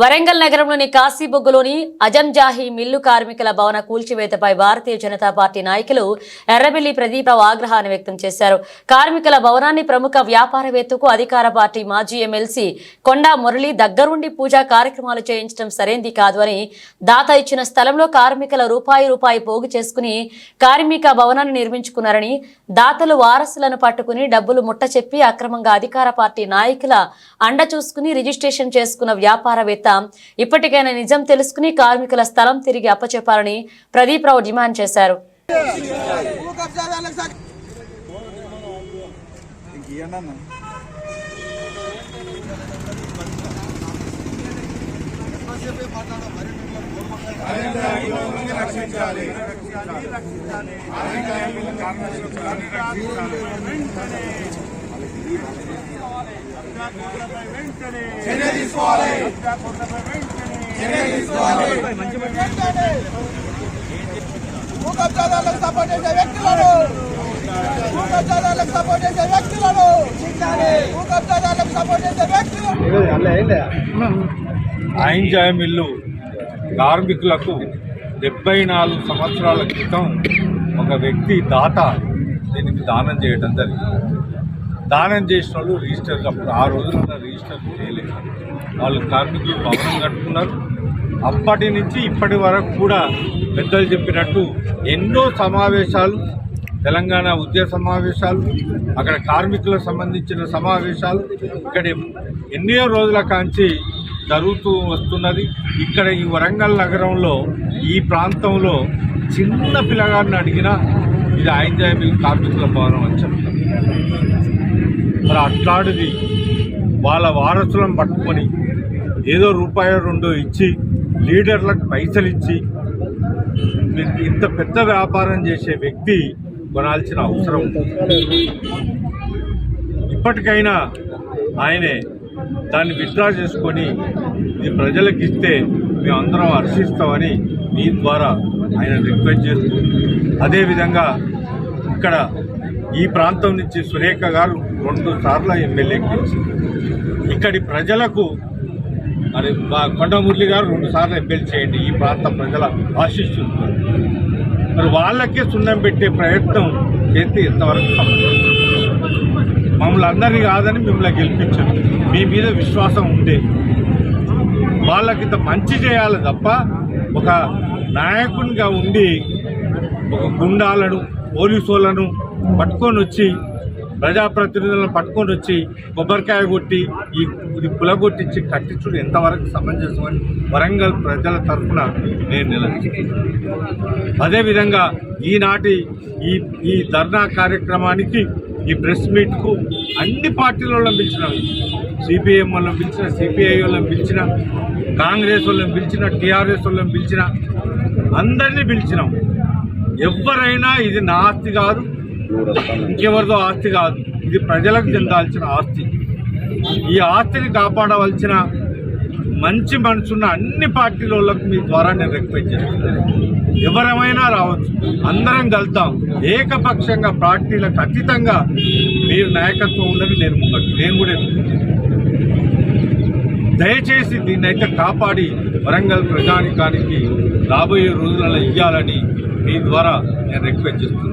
వరంగల్ నగరంలోని కాశీబొగ్గులోని అజంజాహి మిల్లు కార్మికుల భవన కూల్చివేతపై భారతీయ జనతా పార్టీ నాయకులు ఎర్రబెల్లి ప్రదీపరావు ఆగ్రహాన్ని వ్యక్తం చేశారు. కార్మికుల భవనాన్ని ప్రముఖ వ్యాపారవేత్తకు అధికార పార్టీ మాజీ ఎమ్మెల్సీ కొండా మురళి దగ్గరుండి పూజా కార్యక్రమాలు చేయించడం సరైంది కాదు అని దాత ఇచ్చిన స్థలంలో కార్మికుల రూపాయి రూపాయి పోగు చేసుకుని కార్మిక భవనాన్ని నిర్మించుకున్నారని దాతలు వారసులను పట్టుకుని డబ్బులు ముట్ట చెప్పి అక్రమంగా అధికార పార్టీ నాయకుల అండ చూసుకుని రిజిస్ట్రేషన్ చేసుకున్న వ్యాపారవేత్త ఇప్పటికైనా నిజం తెలుసుకుని కార్మికుల స్థలం తిరిగి అప్పచెప్పాలని ప్రదీప్ రావు డిమాండ్ చేశారు. భూ కబ్జాదారులకు సక్- భూ కబ్జాదారులకు సపోర్ట్ చేసే వ్యక్తులను భూ కబ్జాదారులకు సపోర్ట్ చేసే వ్యక్తులను భూ కబ్జాదారులకు సపోర్ట్ చేసే వ్యక్తులు ఆయింజాయ మిల్లు కార్మికులకు డెబ్బై నాలుగు సంవత్సరాల క్రితం ఒక వ్యక్తి దాత దీనికి దానం చేయడం జరిగింది. దానం చేసిన వాళ్ళు రిజిస్టర్ అప్పుడు ఆ రోజున రిజిస్టర్ చేయలేదు. వాళ్ళు కార్మికులు భవనం కట్టుకున్నారు. అప్పటి నుంచి ఇప్పటి వరకు కూడా పెద్దలు చెప్పినట్టు ఎన్నో సమావేశాలు తెలంగాణ ఉద్యోగ సమావేశాలు అక్కడ కార్మికులకు సంబంధించిన సమావేశాలు ఇక్కడ ఎన్నో రోజుల కాంచి జరుగుతూ వస్తున్నది. ఇక్కడ ఈ వరంగల్ నగరంలో ఈ ప్రాంతంలో చిన్న పిల్లగాడిని అడిగినా ఇది ఆయింజాయ మిల్ కార్మికుల భవనం అని చెప్తారు మరి అట్లాంటిది వాళ్ళ వారసులను పట్టుకొని ఏదో రూపాయి రెండు ఇచ్చి లీడర్లకు పైసలు ఇచ్చి ఇంత పెద్ద వ్యాపారం చేసే వ్యక్తి కొనాల్సిన అవసరం ఇప్పటికైనా ఆయనే దాన్ని విత్డ్రా చేసుకొని ఇది ప్రజలకు ఇస్తే మేమందరం హర్షిస్తామని మీ ద్వారా ఆయన రిక్వెస్ట్ చేస్తూ అదేవిధంగా ఇక్కడ ఈ ప్రాంతం నుంచి సురేఖ గారు రెండు సార్లు ఎమ్మెల్యే గెలిచింది ఇక్కడి ప్రజలకు మరి మా కొండమురళి గారు రెండు సార్లు ఎమ్మెల్యే చేయండి ఈ ప్రాంత ప్రజల ఆశిస్తున్నారు. మరి వాళ్ళకే సున్నం పెట్టే ప్రయత్నం చేస్తే ఇంతవరకు మమ్మల్ని అందరినీ కాదని మిమ్మల్ని గెలిపించారు మీ మీద విశ్వాసం ఉండే. వాళ్ళకి ఇంత మంచి చేయాలి తప్ప ఒక నాయకునిగా ఉండి ఒక గుండాలను పోలీసు వాళ్ళను పట్టుకొని వచ్చి ప్రజాప్రతినిధులను పట్టుకొని వచ్చి కొబ్బరికాయ కొట్టి ఈ ఇది పులగొట్టించి కట్టించుడు ఎంతవరకు సమంజసమని వరంగల్ ప్రజల తరఫున నేను నిలదీస్తున్నాను. అదేవిధంగా ఈనాటి ఈ ఈ ధర్నా కార్యక్రమానికి ఈ ప్రెస్ మీట్కు అన్ని పార్టీల వాళ్ళని పిలిచినాం సిపిఎం వాళ్ళని పిలిచిన సిపిఐ వాళ్ళని పిలిచిన కాంగ్రెస్ వాళ్ళని పిలిచిన టీఆర్ఎస్ వాళ్ళని పిలిచిన అందరినీ పిలిచినాం. ఎవరైనా ఇది నా ఆస్తి కాదు ఇంకెవరిదో ఆస్తి కాదు. ఇది ప్రజలకు చెందాల్సిన ఆస్తి. ఈ ఆస్తిని కాపాడవలసిన మంచి మనసున్న అన్ని పార్టీల వాళ్ళకు మీ ద్వారా నేను రిక్వెస్ట్ చేస్తున్నాను. ఎవరమైనా రావచ్చు. అందరం కలుద్దాం. ఏకపక్షంగా పార్టీలకు అతీతంగా మీరు నాయకత్వం ఉండని నేను నేను కూడా దయచేసి దయచేసి అయితే కాపాడి వరంగల్ ప్రజానికానికి రాబోయే రోజులలో ఇవ్వాలని మీ ద్వారా నేను రిక్వెస్ట్ చేస్తున్నాను.